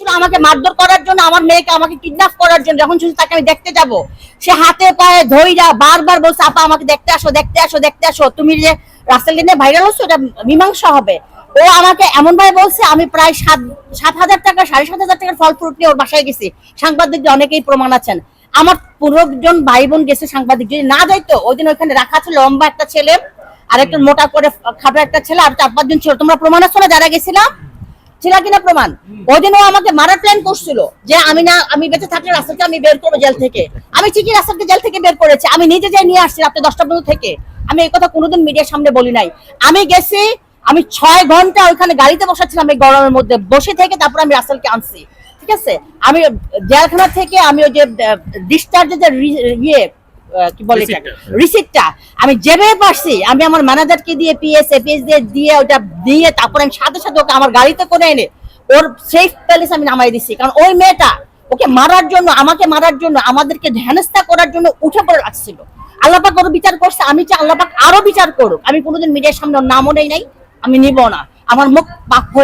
আমাকে মারধর করার জন্য, আমার মেয়েকে আমাকে কিডন্যাপ করার জন্য, যখন শুধু তাকে আমি দেখতে যাব, সে হাতে পায়ে ধইরা বারবার বলছে, আপা, আমাকে দেখতে আসো দেখতে আসো দেখতে আসো। তুমি যে রাস্তাল নিয়ে ভাইরাল হচ্ছ, এটা মীমাংসা হবে। ও আমাকে এমন ভাবে বলছে, আমি প্রায় সাত সাত হাজার টাকা, সাড়ে সাত হাজার টাকার ফল ফ্রুট নিয়ে ওর বাসায় গেছি। সাংবাদিকদের অনেকেই প্রমাণ আছেন। আমার পনেরো জন ভাই বোন গেছে সাংবাদিক। যদি না যাইতো, ওই দিন ওইখানে রাখা ছিল লম্বা একটা ছেলে আর একটা মোটা করে খাটো একটা ছেলে, আর চার পাঁচজন ছিল। তোমরা প্রমাণ আছে না যারা গেছিলাম? ছিল কিনা প্রমাণ? ওই দিন ও আমাকে মারার প্ল্যান করছিল যে আমি না আমি বেঁচে থাকলে রাস্তাকে আমি বের করব জেল থেকে। আমি ঠিকই রাস্তাকে জেল থেকে বের করেছি। আমি নিজে যাই নিয়ে আসছি রাত্রে দশটা পর্যন্ত থেকে। আমি এই কথা কোনোদিন মিডিয়ার সামনে বলি নাই। আমি গেছি আমি ছয় ঘণ্টা ওইখানে গাড়িতে বসাচ্ছিলাম এই গরমের মধ্যে। বসে থেকে তারপর আমি রাসেলকে আনছি। ঠিক আছে? আমি জেলখানা থেকে আমি ওই যে ডিসচার্জের যে ইয়ে কি বলে রিসিপ্টটা আমি যেভাবে পারছি আমি আমার ম্যানেজারকে দিয়ে পিএস এপিএস দিয়ে দিয়ে ওটা দিয়ে তারপর আমি সাথে সাথে ওকে আমার গাড়িতে করে এনে ওর সেফ প্যালেস আমি নামাই দিচ্ছি কারণ ওই মেয়েটা ওকে মারার জন্য আমাকে মারার জন্য আমাদেরকে হেনস্থা করার জন্য উঠে পড়ে রাখছিল। আল্লাপাক ওর বিচার করছে আমি চাই আল্লাপাক আরও বিচার করুক। আমি কোনোদিন মিডিয়ার সামনে নামও নেই নাই আমি নিব না। আমার মুখ পাক হয়ে